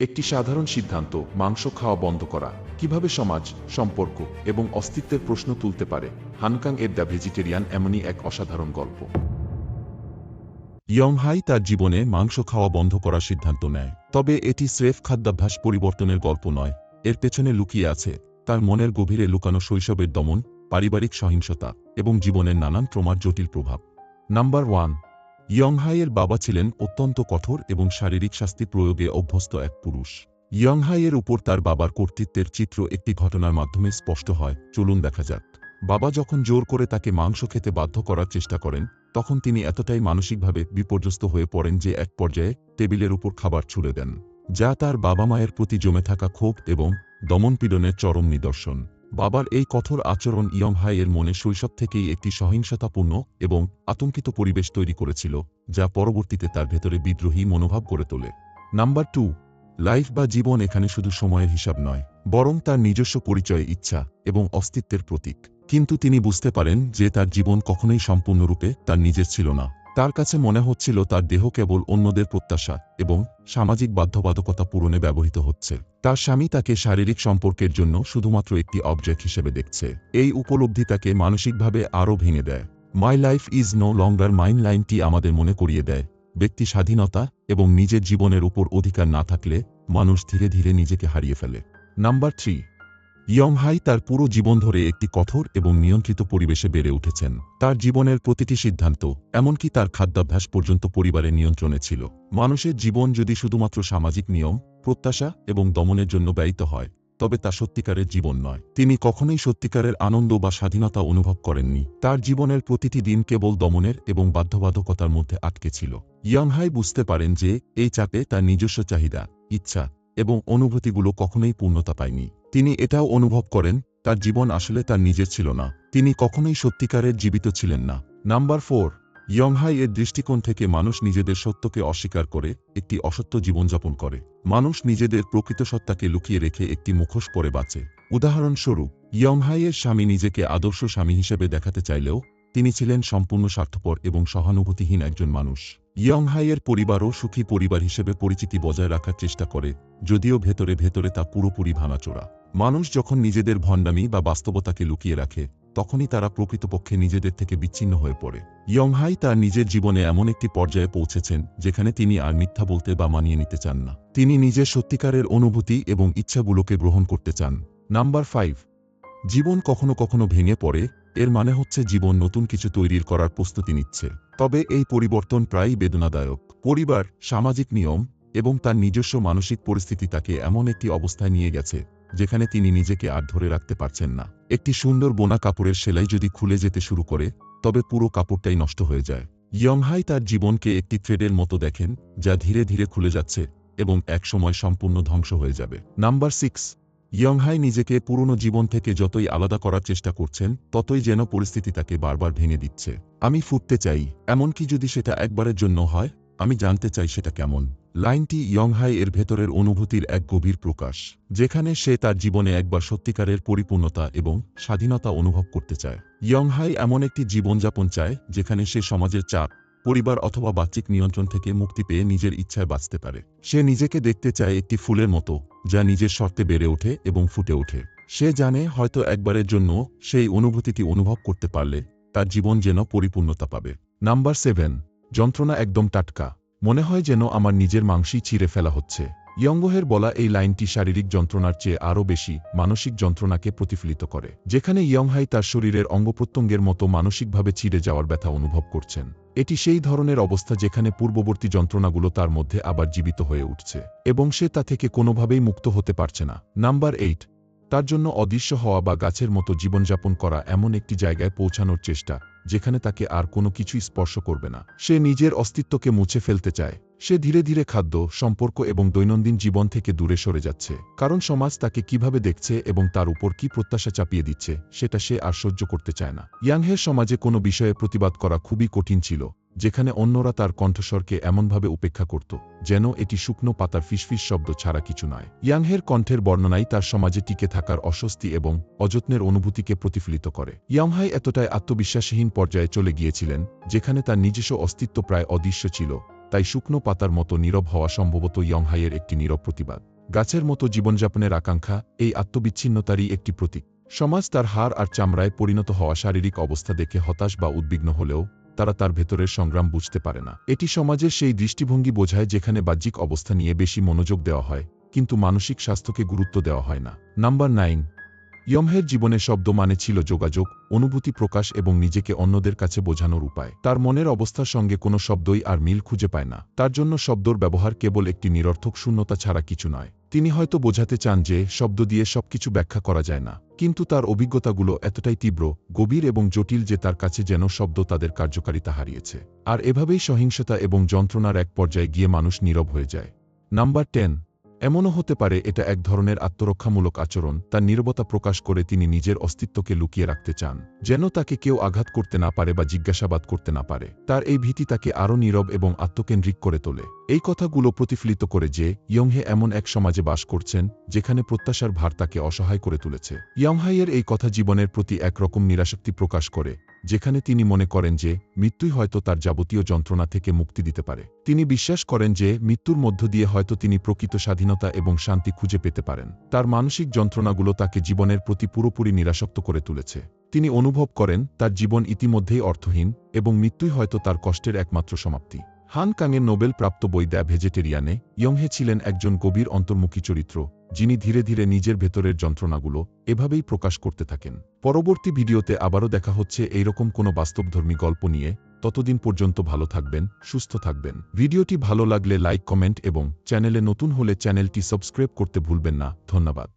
একটি সাধারণ সিদ্ধান্ত, মাংস খাওয়া বন্ধ করা। কীভাবে সমাজ, সম্পর্ক এবং অস্তিত্বের প্রশ্ন তুলতে পারে? হানকাং এর দ্য ভেজিটেরিয়ান এমনই এক অসাধারণ গল্প। ইয়ংহাই তার জীবনে মাংস খাওয়া বন্ধ করার সিদ্ধান্ত নেয়। তবে এটি স্রেফ খাদ্যাভ্যাস পরিবর্তনের গল্প নয়। এর পেছনে লুকিয়ে আছে তার মনের গভীরে লুকানো শৈশবের দমন, পারিবারিক সহিংসতা এবং জীবনের নানান ট্রমার জটিল প্রভাব। নাম্বার ওয়ান ইয়ংহাইয়ের বাবা ছিলেন অত্যন্ত কঠোর এবং শারীরিক শাস্তি প্রয়োগে অভ্যস্ত এক পুরুষ। ইয়ংহাইয়ের উপর তার বাবার কর্তৃত্বের চিত্র একটি ঘটনার মাধ্যমে স্পষ্ট হয়, চলুন দেখা যাক। বাবা যখন জোর করে তাকে মাংস খেতে বাধ্য করার চেষ্টা করেন, তখন তিনি এতটাই মানসিকভাবে বিপর্যস্ত হয়ে পড়েন যে এক পর্যায়ে টেবিলের উপর খাবার ছুড়ে দেন, যা তার বাবা মায়ের প্রতি জমে থাকা ক্ষোভ এবং দমনপীড়নের চরম নিদর্শন। বাবার এই কঠোর আচরণ ইয়ং হাইয়ের মনে শৈশব থেকেই একটি সহিংসতাপূর্ণ এবং আতঙ্কিত পরিবেশ তৈরি করেছিল, যা পরবর্তীতে তার ভেতরে বিদ্রোহী মনোভাব গড়ে তোলে। নাম্বার টু, লাইফ বা জীবন এখানে শুধু সময়ের হিসাব নয়, বরং তার নিজস্ব পরিচয়, ইচ্ছা এবং অস্তিত্বের প্রতীক। কিন্তু তিনি বুঝতে পারেন যে তার জীবন কখনোই সম্পূর্ণরূপে তার নিজের ছিল না। তার কাছে মনে হচ্ছিল তার দেহ কেবল অন্যদের প্রত্যাশা এবং সামাজিক বাধ্যবাধকতা পূরণে ব্যবহৃত হচ্ছে। তার স্বামী তাকে শারীরিক সম্পর্কের জন্য শুধুমাত্র একটি অবজেক্ট হিসেবে দেখছে। এই উপলব্ধি তাকে মানসিকভাবে আরও ভেঙে দেয়। My life is no longer mine লাইনটি আমাদের মনে করিয়ে দেয়। ব্যক্তি স্বাধীনতা এবং নিজের জীবনের উপর অধিকার না থাকলে মানুষ ধীরে ধীরে নিজেকে হারিয়ে ফেলে। নাম্বার থ্রি ইয়ংহাই তার পুরো জীবন ধরে একটি কঠোর এবং নিয়ন্ত্রিত পরিবেশে বেড়ে উঠেছেন। তার জীবনের প্রতিটি সিদ্ধান্ত, এমনকি তার খাদ্যাভ্যাস পর্যন্ত পরিবারের নিয়ন্ত্রণে ছিল। মানুষের জীবন যদি শুধুমাত্র সামাজিক নিয়ম, প্রত্যাশা এবং দমনের জন্য ব্যয়িত হয়, তবে তা সত্যিকারের জীবন নয়। তিনি কখনোই সত্যিকারের আনন্দ বা স্বাধীনতা অনুভব করেননি। তার জীবনের প্রতিটি দিন কেবল দমনের এবং বাধ্যবাধকতার মধ্যে আটকে ছিল। ইয়াংহাই বুঝতে পারেন যে, এই চাপে তার নিজস্ব চাহিদা, ইচ্ছা এবং অনুভূতিগুলো কখনোই পূর্ণতা পায়নি। তিনি এটাও অনুভব করেন, তার জীবন আসলে তার নিজের ছিল না। তিনি কখনোই সত্যিকারের জীবিত ছিলেন না। নাম্বার ফোর, ইয়ংহাই এর দৃষ্টিকোণ থেকে মানুষ নিজেদের সত্যকে অস্বীকার করে, একটি অসত্য জীবনযাপন করে। মানুষ নিজেদের প্রকৃত সত্তাকে লুকিয়ে রেখে একটি মুখোশ পরে বাঁচে। উদাহরণস্বরূপ ইয়ংহাইয়ের স্বামী নিজেকে আদর্শ স্বামী হিসেবে দেখাতে চাইলেও, তিনি ছিলেন সম্পূর্ণ স্বার্থপর এবং সহানুভূতিহীন একজন মানুষ। ইয়ংহাইয়ের পরিবারও সুখী পরিবার হিসেবে পরিচিতি বজায় রাখার চেষ্টা করে, যদিও ভেতরে ভেতরে তা পুরোপুরি ভাঙাচোরা। মানুষ যখন নিজেদের ভণ্ডামি বা বাস্তবতাকে লুকিয়ে রাখে, তখনই তারা প্রকৃতপক্ষে নিজেদের থেকে বিচ্ছিন্ন হয়ে পড়ে। ইয়ংহাই তার নিজের জীবনে এমন একটি পর্যায়ে পৌঁছেছেন, যেখানে তিনি আর মিথ্যা বলতে বা মানিয়ে নিতে চান না। তিনি নিজের সত্যিকারের অনুভূতি এবং ইচ্ছাগুলোকে গ্রহণ করতে চান। নাম্বার ফাইভ, জীবন কখনো কখনো ভেঙে পড়ে এর মানে হচ্ছে জীবন নতুন কিছু তৈরির করার প্রস্তুতি নিচ্ছে। তবে এই পরিবর্তন প্রায়ই বেদনাদায়ক। পরিবার, সামাজিক নিয়ম এবং তার নিজস্ব মানসিক পরিস্থিতি তাকে এমন একটি অবস্থায় নিয়ে গেছে, যেখানে তিনি নিজেকে আর ধরে রাখতে পারছেন না। একটি সুন্দর বোনা কাপড়ের সেলাই যদি খুলে যেতে শুরু করে, তবে পুরো কাপড়টাই নষ্ট হয়ে যায়। ইয়ংহাই তার জীবনকে একটি থ্রেডের মতো দেখেন, যা ধীরে ধীরে খুলে যাচ্ছে এবং একসময় সম্পূর্ণ ধ্বংস হয়ে যাবে। নাম্বার সিক্স ইয়ংহাই নিজেকে পুরনো জীবন থেকে যতই আলাদা করার চেষ্টা করছেন, ততই যেন পরিস্থিতি তাকে বারবার ভেঙে দিচ্ছে। আমি ফুটতে চাই এমনকি যদি সেটা একবারের জন্য হয়? আমি জানতে চাই সেটা কেমন। লাইনটি ইয়ংহাই এর ভেতরের অনুভূতির এক গভীর প্রকাশ, যেখানে সে তার জীবনে একবার সত্যিকারের পরিপূর্ণতা এবং স্বাধীনতা অনুভব করতে চায়। ইয়ংহাই এমন একটি জীবনযাপন চায়, যেখানে সে সমাজের চাপ পরিবার অথবা বাহ্যিক নিয়ন্ত্রণ থেকে মুক্তি পেয়ে নিজের ইচ্ছায় বাঁচতে পারে। সে নিজেকে দেখতে চায় একটি ফুলের মতো, যা নিজের শর্তে বেড়ে ওঠে এবং ফুটে ওঠে। সে জানে হয়তো একবারের জন্য সেই অনুভূতিটি অনুভব করতে পারলে তার জীবন যেন পরিপূর্ণতা পাবে। নাম্বার সেভেন, যন্ত্রণা একদম টাটকা। মনে হয় যেন আমার নিজের মাংসই ছিঁড়ে ফেলা হচ্ছে। ইয়ঙ্গহের বলা এই লাইনটি শারীরিক যন্ত্রণার চেয়ে আরও বেশি মানসিক যন্ত্রণাকে প্রতিফলিত করে। যেখানে ইয়ংহাই তার শরীরের অঙ্গপ্রত্যঙ্গের মতো মানসিকভাবে চিড়ে যাওয়ার ব্যথা অনুভব করছেন। এটি সেই ধরনের অবস্থা যেখানে পূর্ববর্তী যন্ত্রণাগুলো তার মধ্যে আবার জীবিত হয়ে উঠছে, এবং সে তা থেকে কোনোভাবেই মুক্ত হতে পারছে না। নাম্বার এইট, তার জন্য অদৃশ্য হওয়া বা গাছের মতো জীবনযাপন করা এমন একটি জায়গায় পৌঁছানোর চেষ্টা, যেখানে তাকে আর কোনো কিছুই স্পর্শ করবে না। সে নিজের অস্তিত্বকে মুছে ফেলতে চায়। সে ধীরে ধীরে খাদ্য, সম্পর্ক এবং দৈনন্দিন জীবন থেকে দূরে সরে যাচ্ছে। কারণ সমাজ তাকে কীভাবে দেখছে এবং তার উপর কি প্রত্যাশা চাপিয়ে দিচ্ছে, সেটা সে আর সহ্য করতে চায় না। ইয়াংহের সমাজে কোনো বিষয়ে প্রতিবাদ করা খুবই কঠিন ছিল, যেখানে অন্যরা তার কণ্ঠস্বরকে এমনভাবে উপেক্ষা করত, যেন এটি শুকনো পাতার ফিসফিস শব্দ ছাড়া কিছু নয়। ইয়াংহের কণ্ঠের বর্ণনাই তার সমাজে টিকে থাকার অস্বস্তি এবং অযত্নের অনুভূতিকে প্রতিফলিত করে। ইয়াংহাই এতটাই আত্মবিশ্বাসহীন পর্যায়ে চলে গিয়েছিলেন, যেখানে তার নিজস্ব অস্তিত্ব প্রায় অদৃশ্য ছিল। তাই শুকনো পাতার মতো নীরব হওয়া সম্ভবত ইয়ংহাইয়ের একটি নীরব প্রতিবাদ। গাছের মতো জীবনযাপনের আকাঙ্ক্ষা এই আত্মবিচ্ছিন্নতারই একটি প্রতীক। সমাজ তার হাড় আর চামড়ায় পরিণত হওয়া শারীরিক অবস্থা দেখে হতাশ বা উদ্বিগ্ন হলেও তারা তার ভেতরের সংগ্রাম বুঝতে পারে না। এটি সমাজের সেই দৃষ্টিভঙ্গি বোঝায় যেখানে বাহ্যিক অবস্থা নিয়ে বেশি মনোযোগ দেওয়া হয়, কিন্তু মানসিক স্বাস্থ্যকে গুরুত্ব দেওয়া হয় না। নাম্বার নাইন ইয়মহের জীবনে শব্দ মানে ছিল যোগাযোগ, অনুভূতি প্রকাশ এবং নিজেকে অন্যদের কাছে বোঝানোর উপায়। তার মনের অবস্থার সঙ্গে কোনো শব্দই আর মিল খুঁজে পায় না। তার জন্য শব্দর ব্যবহার কেবল একটি নিরর্থক শূন্যতা ছাড়া কিছু নয়। তিনি হয়তো বোঝাতে চান যে, শব্দ দিয়ে সবকিছু ব্যাখ্যা করা যায় না। কিন্তু তার অভিজ্ঞতাগুলো এতটাই তীব্র, গভীর এবং জটিল যে তার কাছে যেন শব্দ তাদের কার্যকারিতা হারিয়েছে। আর এভাবেই সহিংসতা এবং যন্ত্রণার এক পর্যায়ে গিয়ে মানুষ নীরব হয়ে যায়। নাম্বার টেন এমনও হতে পারে এটা এক ধরনের আত্মরক্ষামূলক আচরণ তার নীরবতা প্রকাশ করে তিনি নিজের অস্তিত্বকে লুকিয়ে রাখতে চান, যেন তাকে কেউ আঘাত করতে না পারে বা জিজ্ঞাসাবাদ করতে না পারে। তার এই ভীতি তাকে আরও নীরব এবং আত্মকেন্দ্রিক করে তোলে। এই কথাগুলো প্রতিফলিত করে যে, ইয়ংহে এমন এক সমাজে বাস করছেন, যেখানে প্রত্যাশার ভার তাকে অসহায় করে তুলেছে। ইয়ংহাইয়ের এই কথা জীবনের প্রতি একরকম নিরাসক্তি প্রকাশ করে যেখানে তিনি মনে করেন যে, মৃত্যুই হয়তো তার যাবতীয় যন্ত্রণা থেকে মুক্তি দিতে পারে। তিনি বিশ্বাস করেন যে, মৃত্যুর মধ্য দিয়ে হয়তো তিনি প্রকৃত স্বাধীনতা এবং শান্তি খুঁজে পেতে পারেন। তার মানসিক যন্ত্রণাগুলো তাকে জীবনের প্রতি পুরোপুরি নিরাসক্ত করে তুলেছে। তিনি অনুভব করেন, তার জীবন ইতিমধ্যেই অর্থহীন এবং মৃত্যুই হয়তো তার কষ্টের একমাত্র সমাপ্তি। হান কাংয়ের নোবেল প্রাপ্ত বই দ্য ভেজেটেরিয়ানে, ইয়ংহে ছিলেন একজন গভীর অন্তর্মুখী চরিত্র। যিনি ধীরে ধীরে নিজের ভেতরের যন্ত্রণাগুলো এভাবেই প্রকাশ করতে থাকেন। পরবর্তী ভিডিওতে আবারও দেখা হচ্ছে এইরকম কোনো বাস্তবধর্মী গল্প নিয়ে। ততদিন পর্যন্ত ভালো থাকবেন, সুস্থ থাকবেন। ভিডিওটি ভালো লাগলে লাইক, কমেন্ট এবং চ্যানেলে নতুন হলে চ্যানেলটি সাবস্ক্রাইব করতে ভুলবেন না। ধন্যবাদ।